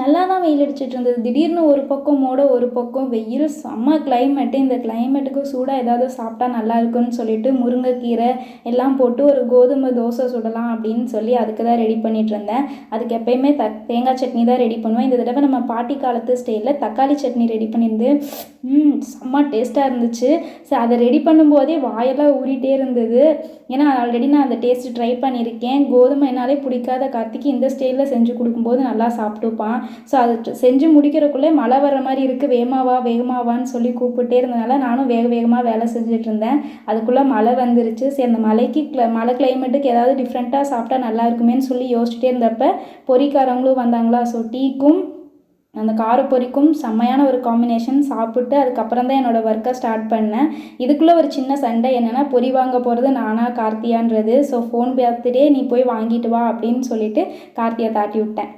நல்லா தான் வெயில் அடிச்சிட்டு இருந்தது. திடீர்னு ஒரு பக்கம் மோட ஒரு பக்கம் வெயில். செம்ம கிளைமேட்டு இந்த கிளைமேட்டுக்கு சூடாக ஏதாவது சாப்பிட்டா நல்லா இருக்கும்னு சொல்லிட்டு முருங்கைக்கீரை எல்லாம் போட்டு ஒரு கோதுமை தோசை சுடலாம் அப்படின்னு சொல்லி அதுக்கு தான் ரெடி பண்ணிட்டு இருந்தேன். அதுக்கு எப்பயுமே த தேங்காய் சட்னி தான் ரெடி பண்ணுவேன். இந்த தடவை நம்ம பாட்டி காலத்து ஸ்டைலில் தக்காளி சட்னி ரெடி பண்ணியிருந்து ம் செம்ம டேஸ்ட்டாக இருந்துச்சு. ஸோ அதை ரெடி பண்ணும்போதே வாயெல்லாம் ஊறிட்டே இருந்தது. ஏன்னா ஆல்ரெடி நான் அந்த டேஸ்ட் ட்ரை பண்ணியிருக்கேன். கோதுமைனாலே பிடிக்காத கார்த்திக்கு இந்த ஸ்டைலில் செஞ்சு கொடுக்கும்போது நல்லா சாப்பிட்டுப்பான். ஸோ அது செஞ்சு முடிக்கிறக்குள்ளே மழை வர மாதிரி இருக்குது வேகமாவா வேகமாவான்னு சொல்லி கூப்பிட்டே இருந்தனால நானும் வேக வேகமாக வேலை செஞ்சுட்டு இருந்தேன். அதுக்குள்ளே மழை வந்துருச்சு. சரி அந்த மலைக்கு க்ள மழை கிளைமேட்டுக்கு ஏதாவது டிஃப்ரெண்ட்டாக சாப்பிட்டா நல்லா இருக்குமேன்னு சொல்லி யோசிச்சுட்டே இருந்தப்போ பொரிக்காரவங்களும் வந்தாங்களா? ஸோ டீக்கும் அந்த காரப்பொரிக்கும் செம்மையான ஒரு காம்பினேஷன் சாப்பிட்டு அதுக்கப்புறம் தான் என்னோடய ஒர்க்கை ஸ்டார்ட் பண்ணேன். இதுக்குள்ளே ஒரு சின்ன சண்டை என்னென்னா பொரி வாங்க போகிறது நானா கார்த்தியான்றது. ஸோ ஃபோன் பார்த்துட்டே நீ போய் வாங்கிட்டு வா அப்படின்னு சொல்லிட்டு கார்த்தியை தாட்டி விட்டேன்.